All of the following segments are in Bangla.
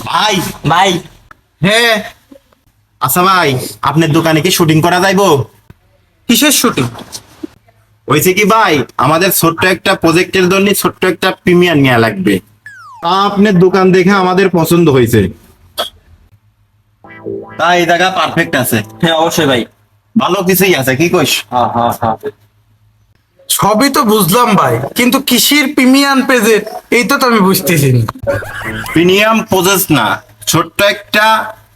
ভাই। ভাই। হ্যাঁ। আচ্ছা ভাই আপনার দোকানে কি শুটিং করা যাইবো? কিসের শুটিং? হয়েছে কি ভাই আমাদের ছোট্ট একটা প্রজেক্টের জন্য ছোট্ট একটা প্রিমিয়ার নেওয়া লাগবে। তা আপনার দোকান দেখে আমাদের পছন্দ হয়েছে। তা এই জায়গা পারফেক্ট আছে। হ্যাঁ অবশ্যই ভাই। ভালো কিছুই আছে কি কইস? হ্যাঁ হ্যাঁ হ্যাঁ। সবই তো বুঝলাম ভাই কিন্তু কিসির প্রিমিয়াম পেজে এই তো আমি বুঝতেছি না। প্রিমিয়াম প্রজেক্ট না ছোট্ট একটা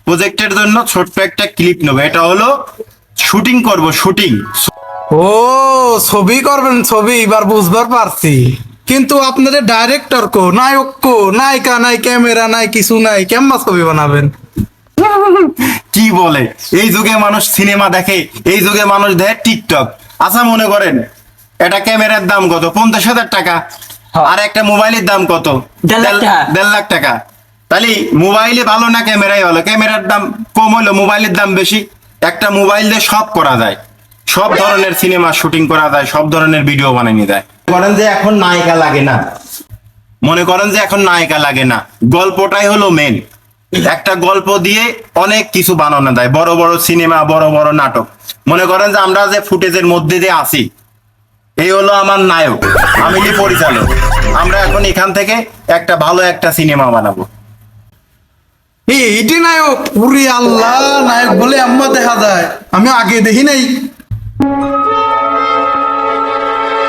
প্রজেক্টের জন্য ছোট্ট একটা ক্লিপ নেব এটা হলো শুটিং করব শুটিং। ও ছবি করবেন ছবি এবার বুঝবার পারছি। কিন্তু আপনাদের ডাইরেক্টর কো নায়ক কো নায়িকা নাই ক্যামেরা নাই কিছু নাই কেমন ছবি বানাবেন? কি বলে? এই যুগে মানুষ সিনেমা দেখে এই যুগে মানুষ দেখে টিকটক আচ্ছা মনে করেন এটা ক্যামেরার দাম কত? পঞ্চাশ হাজার টাকা। হ্যাঁ। আর একটা মোবাইলের দাম কত? দেড় লাখ টাকা। তাহলে মোবাইলে ভালো না ক্যামেরাই ভালো? ক্যামেরার দাম কম হলো মোবাইলের দাম বেশি। একটা মোবাইল দিয়ে সব করা যায়। সব ধরনের সিনেমা শুটিং করা যায় সব ধরনের ভিডিও বানিয়ে যায়। করেন যে এখন নায়িকা লাগে না। মনে করেন যে এখন নায়িকা লাগে না। গল্পটাই হলো মেন একটা গল্প দিয়ে অনেক কিছু বানানো যায়। বড় বড় সিনেমা বড় বড় নাটক। মনে করেন যে আমরা যে ফুটেজের মধ্যে দিয়ে আসি এই হলো আমার নায়ক আমি কি পরিচালক। আমরা এখন এখান থেকে একটা ভালো একটা সিনেমা বানাবো। এইটি নায়ক পুরি আল্লাহ নায়ক বলে আম্মা দেখা যায়। আমি আগে দেখি নাই।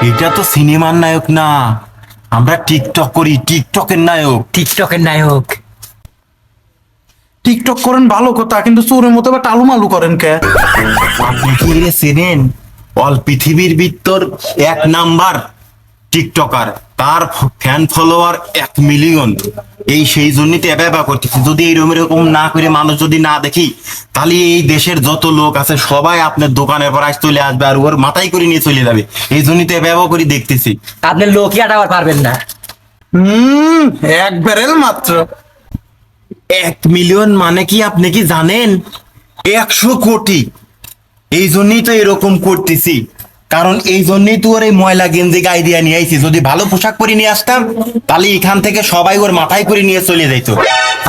এটা তো সিনেমার নায়ক না। আমরা টিকটক করি টিকটকের নায়ক। টিকটকের নায়ক। টিকটক করেন ভালো কথা কিন্তু চোরের মতো বা টালু মালু করেন কে? আপনি কি রে চেনেন? অল পৃথিবীর ভিতর এক নাম্বার টিকটকার। তার ফ্যান ফলোয়ার এক মিলিয়ন এই সেই জন্যই তো ব্যবহার করতেছি। যদি এইরকম এরকম না করে মানুষ যদি না দেখি তাহলে এই দেশের যত লোক আছে সবাই আপনার দোকানের পর চলে আসবে আর ওর মাথায় করে নিয়ে চলে যাবে। এই জন্যই তো ব্যবহার করে দেখতেছি। আপনি লোকই আটাবার পারবেন না। হুম এক ব্যারেল মাত্র। এক মিলিয়ন মানে কি আপনি কি জানেন? একশো কোটি। এই জন্যই তো এরকম করতেছি। কারণ এই জন্যই তো ওর এই ময়লা গেঞ্জি গায়ে দিয়ে নিয়ে আইছি। যদি ভালো পোশাক পরে নিয়ে আসতাম তাহলে এখান থেকে সবাই ওর মাথায় করে নিয়ে চলে যাইতো।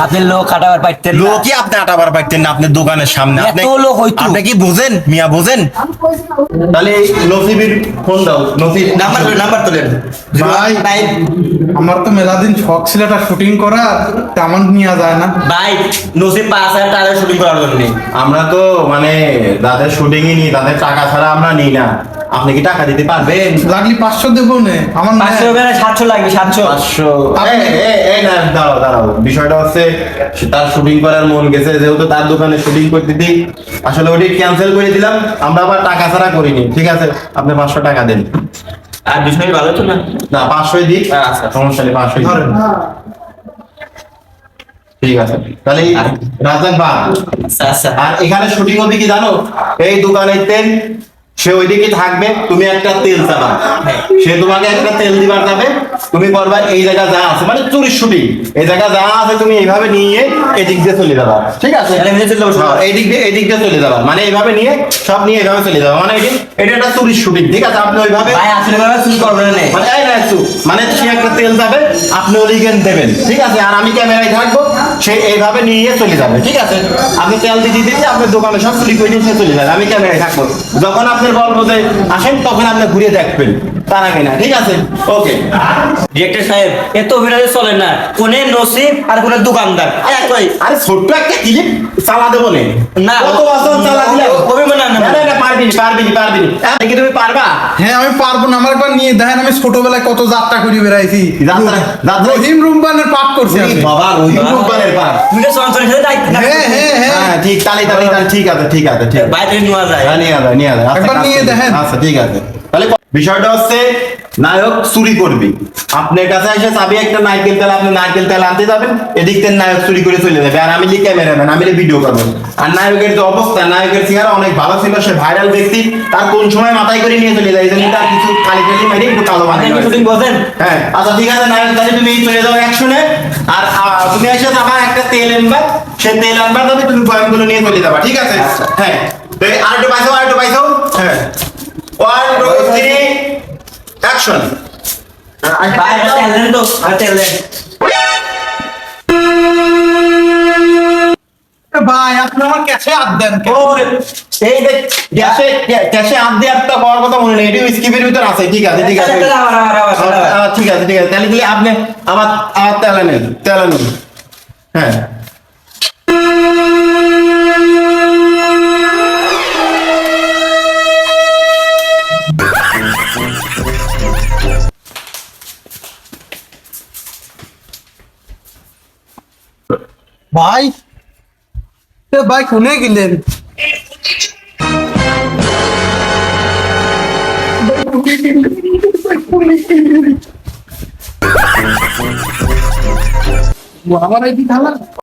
আপনি লোক আটাবার পারতেন না। লোকই আপনি আটাবার পাইতেন না আপনার দোকানের সামনে। আপনি এত লোক হইতো। আপনি কি বোঝেন? মিয়া বোঝেন? তাহলে নসিবের ফোন দাও। নসিব নাম্বার নাম্বার তোলেন ভাই ভাই। আমার তো মেলাদিন শখ ছিল একটা শুটিং করা তেমন নিয়ে যায় না। ভাই নসিব পাঁচ হাজার টাকা শুটিং করার জন্য। আমরা তো মানে যাদের শুটিংই নিই তাদের টাকা ছাড়া আমরা নিই না। আপনি কি টাকা দিতে পারবেন? লাগলি পাঁচশো দেবো নে আমার পাঁচশো নেয়। টাকা সাতশো লাগবে সাতশো। পাঁচশো। এই, না, দাঁড়াও দাঁড়াও। বিষয়টা হচ্ছে তার শুটিং করার মন গেছে যেহেতু তার দোকানে শুটিং করতে দিই আসলে ওটি ক্যান্সেল করে দিলাম আমরা আবার টাকা ছাড়া করিনি ঠিক আছে? আপনি পাঁচশো টাকা দেন। আর বিষয় ভালো তো না? না পাঁচশোই দিই। আচ্ছা। সমস্যা নেই পাঁচশোই ধরেন। ঠিক আছে। তাহলে রাজাক বা আচ্ছা আচ্ছা। আর এখানে শুটিং হবে কি জানো? এই দোকানের তেল সে ওইদিকে থাকবে তুমি একটা তেল চাবা। সে তোমাকে একটা তেল দিবার যাবে তুমি করবা এই জায়গা যা আছে মানে চুরির শুটিং। এই জায়গা যা আছে তুমি এইভাবে নিয়ে এদিক দিয়ে চলে যাবা ঠিক আছে? যাব হ্যাঁ, এই দিক দিয়ে এই দিক দিয়ে চলে যাবা মানে এইভাবে নিয়ে সব নিয়ে এইভাবে চলে যাবা। মানে এটা একটা চুরির শুটিং ঠিক আছে? আপনি ওইভাবে মানে এই মানে সে একটা তেল যাবে আপনি ওদিকে দেবেন ঠিক আছে? আর আমি ক্যামেরায় থাকব সে এইভাবে নিয়ে চলে যাবে ঠিক আছে? আপনি তেল দিতে দিতে আপনার দোকানে সব চুরি করে নিয়ে চলে যাবে আমি ক্যামেরায় থাকব। যখন আপনার গল্প যে আসেন তখন আপনি ঘুরে দেখবেন তার আগে না ঠিক আছে? ওকে ডিরেক্টর সাহেব এত অভিনয় চলে না কোনে নসিব আর কোনে দোকানদার? আরে ছোট্ট একটা ক্লিপ চালা দেবো নে। না, কত বছর চালা দিলে না, না, পারবি পারবি পারবি। কি তুমি পারবা? হ্যাঁ আমি পারব না। আমার একবার নিয়ে দেখেন আমি ছোটবেলায় কত যাত্রা করে বেড়াইছি। যাত্রা- যাত্রা- রহিম রুম্বানের পাঠ করছি আমি। বাবা রহিম রূপবানের পার তুমি সঞ্চয় সাথে দায়িত্ব হ্যাঁ হ্যাঁ হ্যাঁ। হ্যাঁ ঠিক তাহলে তাহলে তাহলে ঠিক আছে ঠিক আছে ঠিক আছে। ভাই যায় হ্যাঁ, নিয়ে যাবে, নিয়ে যাবে। আচ্ছা, একবার নিয়ে দেখেন। আচ্ছা ঠিক আছে। তাহলে বিষয়টা হচ্ছে নায়ক চুরি করবি। আপনার কাছে এসে চাবি একটা নারকেল তেল আপনি নারকেল তেল আনতে যাবেন এদিক থেকে নায়ক চুরি করে চলে যাবে। আর আমি লিখে ক্যামেরাম্যান আমি ভিডিও করব। আর নায়কের যে অবস্থা নায়কের চেহারা অনেক ভালো ছিল সে ভাইরাল ব্যক্তি। তার কোন সময় মাথায় করে নিয়ে চলে যায় এই জন্য তার কিছু খালি খালি মেরে একটু কালো বানিয়ে হ্যাঁ আচ্ছা ঠিক আছে নায়ক তাহলে তুমি চলে যাও অ্যাকশনে আর তুমি এসে আমার একটা তেল আনবা সে তেল আনবা তবে তুমি পয়েন্টগুলো নিয়ে চলে যাবা ঠিক আছে হ্যাঁ আর একটু পাইছো আর একটু পাইছো হ্যাঁ ওয়ান টু থ্রি অ্যাকশন আর তেল দেন তো আর তেল দেন ভাই আপনি আমার ক্যাশে হাত দেন ওরে, এই দেখ গ্যাসে গ্যাসে আপ দিয়ে একটা করার কথা মনে নেই এটিও স্কিপের ভিতর আছে ঠিক আছে ঠিক আছে। আবার। আচ্ছা, ঠিক আছে ঠিক আছে তাহলে দিলে আপনি আমার আমার তেলা নেন তেলা নেন। হ্যাঁ। ভাই এ ভাই কোনে গেলেন। আমার কি খেলা